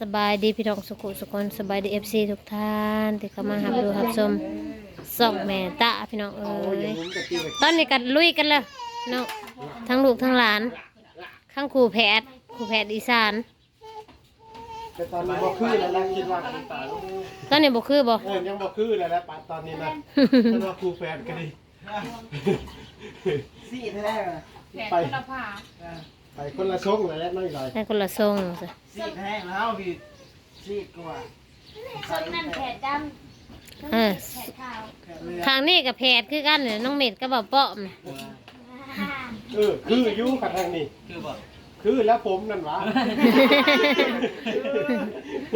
สบายดีพี่น้องสุขุสุคนสบายดีเอฟซีทุกท่านที่เข้ามาหับดูหับชมส่องแม่ตาพี่น้องเอ้ยตอนนี้กันลุยกันเลยเนาะทั้งลูกทั้งหลาน ข้างครูแพทย์ครูแพทย์อีสานแต่ตอนนี้บ่คือแล้วนะคิดว่าตอนนี้บ่คือบ่เออยังบ่คือแล้วนะปะตอนนี้นะฉันว่าครูแฟนกันดิสี่แท้ๆเลยไป ไปคนละช่องเลยแหละน้อยหน่อยให้คนละทรงสิสี่แท้แล้วพี่สี่กว่าส่วนนั้นแผดดเออำแผดขาวเรือทางนี้กับแพทย์คือกันเนี่ยน้องเม็ดก็บ่เปาะน่ะเออคืออยู่กับทางนี้ คือบอกคือแล้วผมนั่นหวะ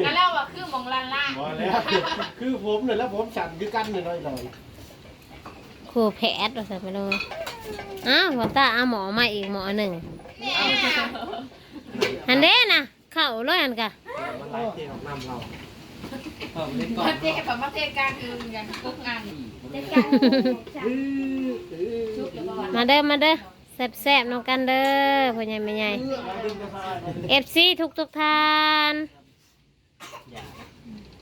ก็เล่าว่าคือหมองลันล่าบ่แล้วคือผมนั่นแล้วผมฉันคือกันนี่น้อยหน่อยครูแพทย์ว่าซั่นไปดูอ้าวว่าตาเอาหมอมาอีกหมอหนึ่ง อันเด้น่ะเข้าเลยอันกะมันหลายที่ออกนำเราผมเล่นก่อปนระเทศของประเทศกลางคือกันกุ๊กงานชุบหรือเปล่ามาเด้อมาเด้อแซ่บๆน้องกันเด้อพ่อใหญ่แม่ใหญ่เอฟซีทุกทุกๆท่าน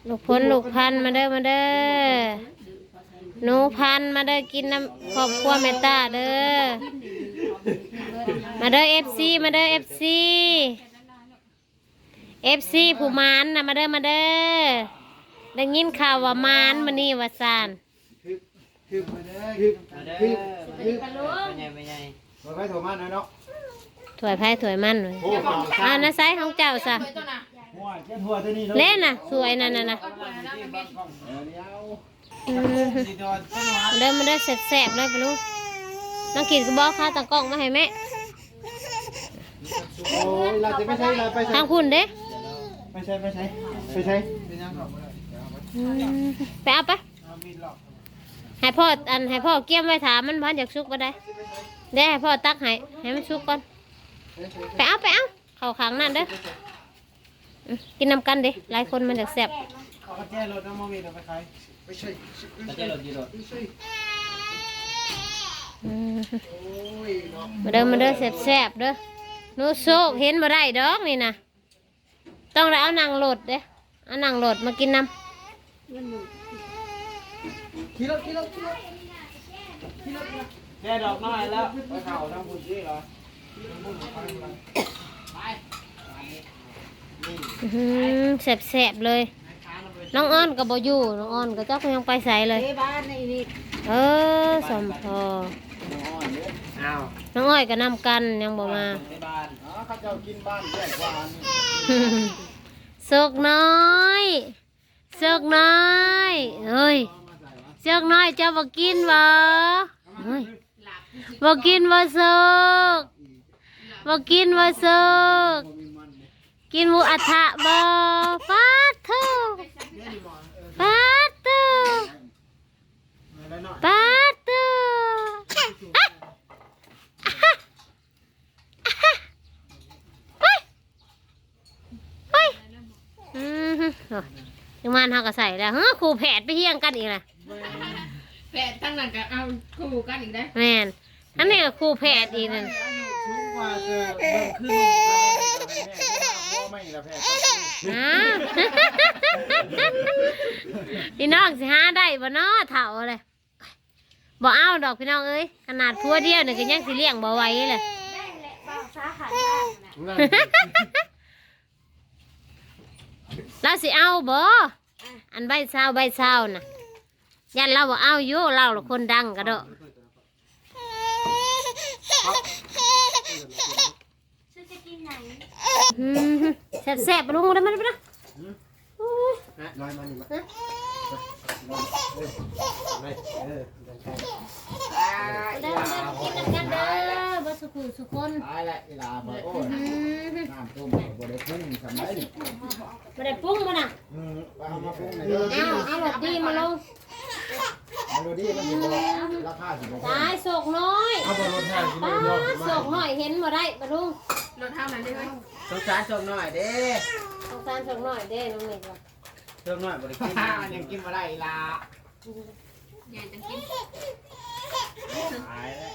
ลูกพลลูกพันธุ์มาเด้อมาเด้อหนูพันธุ์มาเด้อกินน้ำครอบครัวเมตตาเด้อ มาเด้อเอฟซีมาเด้อเอฟซีเอฟซีผู้มานนะมาเด้อมาเด้อได้ยินข่าวว่ามานมานี่ว่าซานคือมาเด้อคือมาเด้อคือไม่ใหญ่ไม่ใหญ่บ่ไปโทรมาหน่อยเนาะถวยไผ่ถวยมันเลยอ้ข่าวอ่านะไซของเจ้าซะเล่นน่ะสวยนั่นน่ะนะก็ตัวนั้นมันเป็นเออเดี๋ยวอืมสีดอนต้นไม้เดินมาได้แสบๆเลยไปลูกน้องกินก็บอกข้าวตะกล้องมาให้แม่ โอ้ยเราจะไม่ใช่เราไปใช่ทางคุณเด้ไปใช่ไปใช่ไปใช่เป็นยังครับอืมไปเอาไปเอามีดหลอกให้พ่ออันให้พ่อเกี่ยมไว้ถามมันบ้านอยากชุกก็ได้เด้ให้พ่อตักให้ให้มันชุกก่อนไปเอาไปเอาเข้าขังนั่นเด้ออืมกินน้ำกันเด้หลายคนมันอยากแสบเอากระแจรถน้ำมันมีดเอาไปขายไปใช่กระแจรถกี่รถอืมโอ้ยเนาะมาเด้อมาเด้อแสบๆเด้อ หนูโซกเห็นบ่ได้ดอกนี่นะต้องได้เอานางโหลดเด้เอานางโหลดมากินน้ำขี่รถขี่รถขี่รถแค่ดอกน้อยแล้วไปเข่าทำบุญที่เหรออื้อหือแสบๆเลยน้องอ้อนกับบอยู่น้องอ้อนก็เจ้าก็ยังไปใส่เลย เออสมพอ อ้าวน้องอ้อยก็นำกันยังบ่มาในบ้านอ๋อเขาเจ้ากินบ้านแยกวานโศกน้อยโศกน้อยเฮ้ยโศกน้อยเจ้าบ่กินบ่เฮ้ยบ่กินบ่โศกบ่กินบ่โศกกินหมูอัฐะบ่ฟาดเถอะฟาดเถอะฟาดเถอะอะอะอะเฮ้ยเฮ้ย อืมฮึโอ้ ยยังมันเขาก็ใส่แล้วเฮ้อครูแผดไปเฮี้ยงกันอีกนะแผดตั้งนั้นก็เอาคู่กันอีกได้แม่นอันนี้ก็ครูแผดอีกนั่นสูงกว่าเจอเบิ่งขึ้นไม่ละแพทย์อ้าพี่น้องสิหาได้บ่เนาะเถ่าเลยบ่เอาดอกพี่น้องเอ้ยขนาดพัวเดียวนี่ก็ยังสิเลี้ยงบ่ไหวเลยได้แหละเปล่าสาขาบ้านน่ะ เราสิเอาบ่อันใบเศร้าใบเศร้าน่ะยันเราบ่เอาอยู่เราละคนดังกระโดดชื่อจะกินไหนอืมแซ่บๆไปลุงได้ไหมได้ไหมน้อยมานี่มาไม่เออ เด้อเด้อกินกันเด้ อบ่สุขุสุคนตายละเวลาพอโอ้ยอืมน้ำต้มบ่ได้พุ่งสมัยบ่ได้ปรุงบ่น่ะอืมเอามาพุ่งหน่อยเด้อเอาเอารสดีมาลงเอาดูดิมันสิบ่ราคาสิบ่ตายโศกน้อยเอาบ่รถห้ากิโลตายอดโศกน้อยเห็นบ่ได้บ่ลุงรถเท่านั้นได้ไหมสงสารชมหน่อยเด้สงสารโศกน้อยเด้น้องนี่ว่าชมหน่อยบริกินยังกินมาได้ละใหญ่จะกิน ตายแล้ว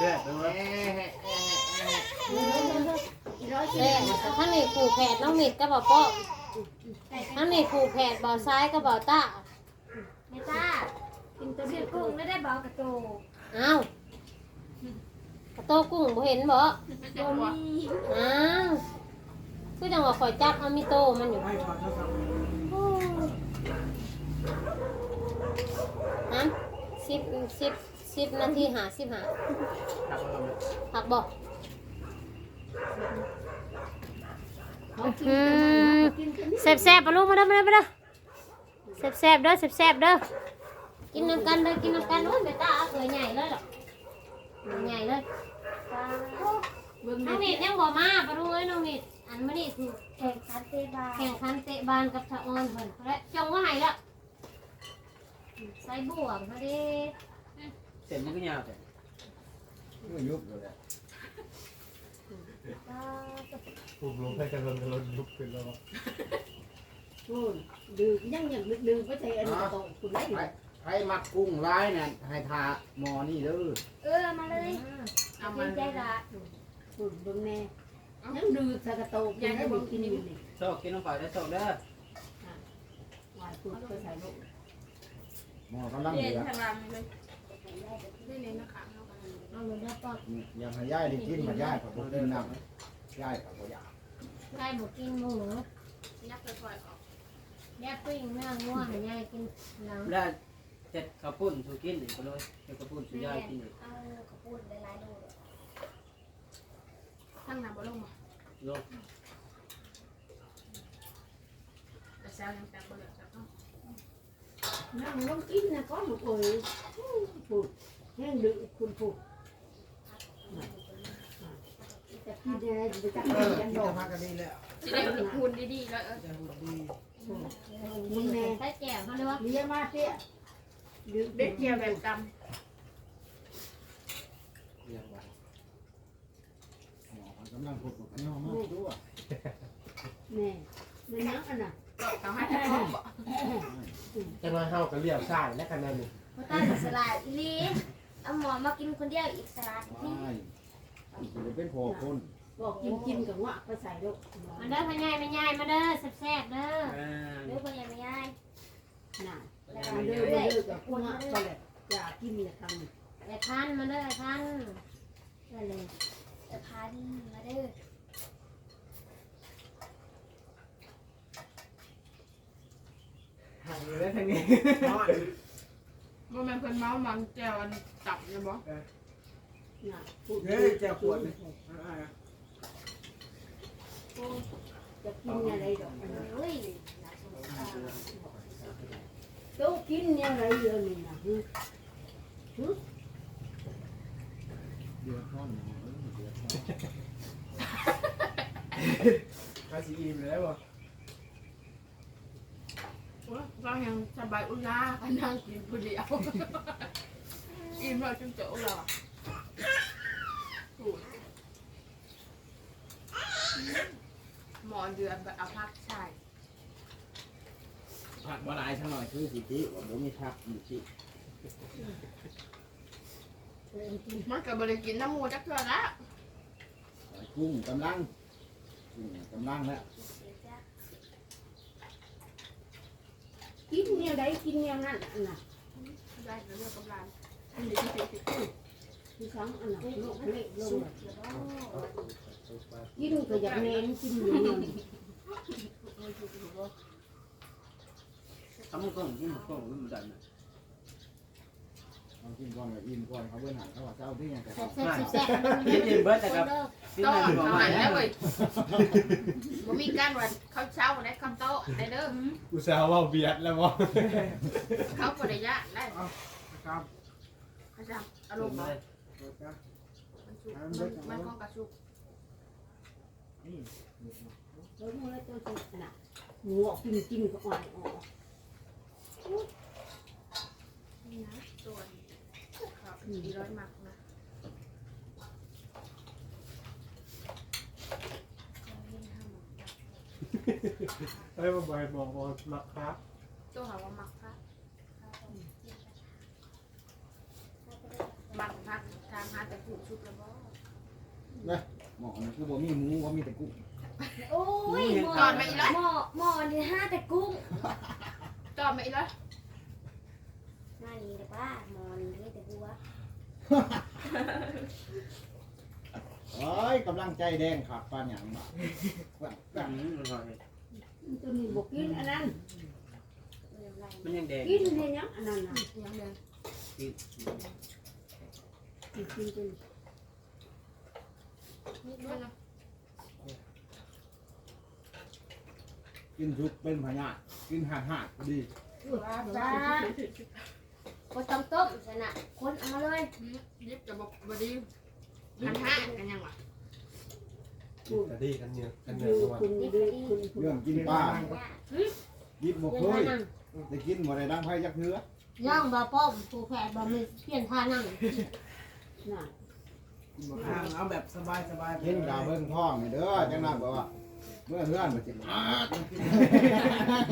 เด็ดเลยแซ่บแต่ทั้งนี้ขู่แผดน้องมิดก็บอกป้อมทั้งนี้ขู่แผดบ่อซ้ายก็บ่อตาไม่ต้ากินตัวเชื่อกุ้งไม่ได้บอกกระโตอ้าวกระโตกุ้งบ่เห็นบ่โดมีอ้าวคือจังหว่าข่อยจับเอามีโตมันอยู่ ให้ขอโทษครับ ฮะ สิบสิบสิบนาทีหาสิบหาครับผมผักบอกเขากินแต่มันเขากินกันแซ่บแซ่บปะลูกมาเด้อมาเด้อมาเด้อแซ่บแซ่บเด้อแซ่บแซ่บเด้อกินน้ำกันเด้อกินน้ำกันโอ้ยไปตาเอาเคยใหญ่เลยหรอกใหญ่เลยเบิ่งน้องนิดยังบ่มาปะลูกเอ้ยน้องนิดอันมานี่คือแข่งขันเตะบาแข่งขันเตะบานกับชะออนเพิ่นและจงว่าให้ละ ใส่บวกมาดิเสร็จมันก็ยาวแต่ไม่ยุบเลยถูกลงให้กันลนกันลนยุบขึ้นแล้วโอ้ยดื่มยังยังดื่มไม่ใช่อันนี้กระโตคุณได้ใครใครมักกุ้งร้ายเนี่ยให้ทาหมอนี่เด้อเออมาเลยเอามาใจละคุณเบิ่งแน่ยังดื่มสกระโตยังได้บ่กินอยู่นี่โชคกินน้ำปลาได้โชคเด้อ หวานคุณก็ใส่ลูก หมอกำลังเย็เดืนอดทางรามเลยได้เลยนะคะเอาไปเอาเลยได้ปอกอยากให้ย่ายได้กินมาย่ายกับผมกินน้ำย่ายกับผมอยากได้บ่กินหมูยักษ์ค่อยๆออกแยกปิ้งเนื้องัวให้ยายกินหลังแล้วเจ็ดข้าวปุ้นสูกินอีกไปเลยเจ็ดข้าวปุ้นสูย่ายกินอีกเอาข้าวปุ้นหลายๆดูทั้งหน้าบ่ลงมาโลกแต่แซวยังแต่บ่เหลือแต่ต้อง นั่งลงกินนะก็ลูกเอ้ยพูดแห้งดื่มคุณพูดจะกินอะไรจะจับเออกันดอกพักกันดีแล้วสิได้คูณดีๆแล้วเออจะหุ่นดีมึงแน่ใส่แจ่วเขาเลยว่าเลี้ยมาเตี้ยดื่มเด็กเกี่ยวแบบดเรียกว่าหมอกำลังพูดกับน้องมากด้วยแน่ไม่นักอะนะำก็ต้องให้แต่พ่อบอก จะมาเข้ากับเลี้ยวซ้ายและคะแนนนี่พ่อตาสลัดอีหลีเอาหมอมากินคนเดียวอีกสลัดนี่ไม่จะเป็นพอคนบอกกินกินกับว่าไปใส่ลูกมาเด้อพ่อใหญ่แม่ใหญ่มาเด้อแซ่บๆเด้อ อ่า เดี๋ยวคนยังไม่ย้าย น่ะแล้วก็เลื่อยเลื่อยกับพวกนั้นก็เลยอยากกินเนี่ยทำ ไอ้ท่านมาเด้อไอ้ท่านนั่นเลย จะพาดีมาเด้อ หัน อยู่แล้วทางนี้บ่แม่นเพิ่นเมามันแจวอันตับนะบ่น่ะพูดเฮ้ยจ้าขวดนี่อ่าจะกินอะไรดอกเฮ้ยโต๊ะกินอะไรเยอะนี่นะเดือดร้อนเดือดร้อนภาษีอิ่มแล้วบ่ เรายังสบายอุลาก็นั่งกินผู้เดียวอิ่มเราจนโจเราอะหมอเดือนแบบเอาพักใช่ผักบ่หลายทั้งหน่อยคือสิที่ว่าบ่มีผักอยู่ที่มันก็บริกินน้ำหมูจักเทื่อละกุ้งกำลังกุ้งกำลังแล้ว กินเนี่ยได้กินเนี่ยนั่นน่ะได้ก็เรื่องกำลังที่สองอันน่ะลูกเล็กลงกินก็อยากเน้นกินอยู่นี่ทำมันก็กินมันก็มันดันะ เอากินก่อนกับอินก่อนเขาเบิ้ลหันเขาว่าเจ้าที่ยังแต่แซ่บๆแซ่บกินอิ่มเบิดแต่กับเด้อกินโต๊ะนั่นบ่อามาหารแล้แล้ววเว้ยบ่มีการวันเขาเช้าได้คำโต๊ะได้เด้ออุตส่าห์ว่าเบียดแล้วมั้งเขาบริยะได้ครับเขาจะอารมณ์มันสุกมันมันของกระสุกแล้วมึงเลยตัวสุดน่ะหัวกินกินก็อ่อนออก นี่นะส่วนเขา สี่ร้อยหมักนะเฮ้ยมาบอกบอกบอกรักครับตัวหาว่าหมักพักหมักพักทางหาแต่ผูกชุบแล้วบ่หมอนะคือบ่มีหมูบ่มีแต่กุ้งโอ้ยหมอก่อนมาอีกแล้วหมอหมอนี่ห้าแต่กุ้งจอบมาอีกแล้วหน้านี้แต่ว่าหมอนี่มีแต่หัว เอ้ยกำลังใจแดงขับปานหยังบ่แบบอืมอร่อยตัวนี้บอกกินอันนั้นเรื่องอะไรมันยังแดงกินเนี่ยยังอันนั้นน่ะยังเดินกินกินกินนิดด้วยนะกินทุกเป็นพญากินหาดหาดก็ดีว่าจ้า คนต้มต้มสนะคนเอามาเลยยิบจะบอกบดีพันห้ากันยังวะกระดีกันเนี่ยกันอเนี่ยยู่ตัวคุณดูคุณเรื่องกินปลายิบบ่เคยได้กินบ่ได้ดังไผจักเทื่อย่างบ่ป้อมผู้แพทย์บ่มีเปลี่ยนท่านั่งน่ะทางเอาแบบสบายสบายกินดาวเบิ่งท้องนี่เด้อจังนั้นบ่ว่าเมื่อเฮือนมันสิมา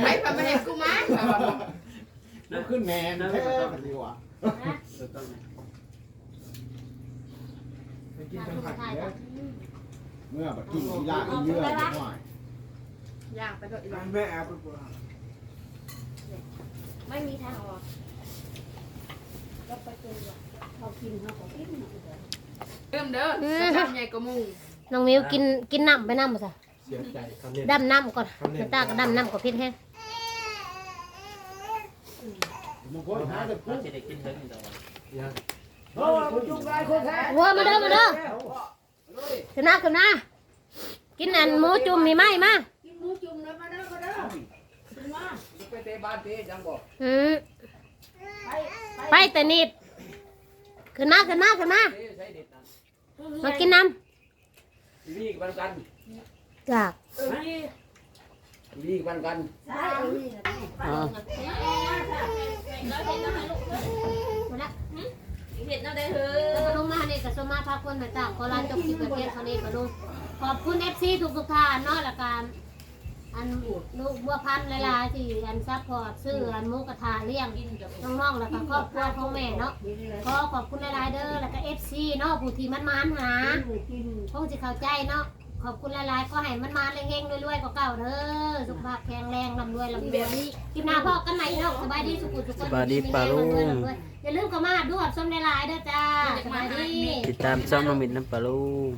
ไปไปมาเห็นกูมั้ง ลุกขึ้นแม่นแท้กันดีกว่าเออต้องไปกินจังหัดเด้อเมื่อบัดกินกีฬาอีเยื่อจังหน่อยย่างไปโดดอีกร้าแล้วนแม่แอบไปปวดไม่มีทางออกแล้วไปเจอเขากินเขาก็กินเริ่มเด้อสามใหญ่กว่ามุงน้องมิวกินกินน้ำไปน้ำบ่ซะเสียใจคำเนี่ยดำน้ำก่อนน้ำตาก็ดำน้ำก่อนพิษแห้ง บางคนหาแต่กุ้งจะได้กินเพิ่มอีกแล้วยังโอ้ยจุกได้คนแท้วัวมาเด้อมาเด้อขึ้นหน้าขึ้นหน้ากินอันหมูจุ่มมีไหมมากินหมูจุ่มเลยมาเด้อมาเด้อขึ้นมาไปเตะบ้านเตะยังบอกอืมไปไปแต่นิดขึ้นหน้าขึ้นหน้าขึ้นหน้าเตะใช้เด็ดนะมากินน้วิ่งกันกันำจาก วิ่งกันกันใช่เอานี่นะอ๋อเห็ดเราได้เฮ้แล้วก็ลงมาเนี่ยกับสมมาพาคนมาจากโคราชจบสิบประเทศเขาเนี่ยก็ลงขอบคุณเอฟซีทุกทุกท่านเนาะละการอันลูกบัวพันธุ์ลายๆที่อันซัพพอร์ตซื้ออันมุกระทาเลี้ยงน้องๆแล้วก็ครอบครัวของแม่เนาะขอขอบคุณลายๆเด้อแล้วก็เอฟซีเนาะผู้ที่มันมานหาคงจะเข้าใจเนาะ ขอบคุณหลายๆก็ให้มันมาเร่งๆรวยๆกว่าเก่าเด้อสุขภาพแข็งแรงลำรวยลำรวยคลิปหน้าพ่อกันใหม่เนาะสบายดีสุขุสุขคนสบายดีปลาลุง อย่าลืมเข้ามาด้วยส้มหลายๆเด้อจ้าสบายดี ติดตามช่องน้องมินน้ำปลาลูก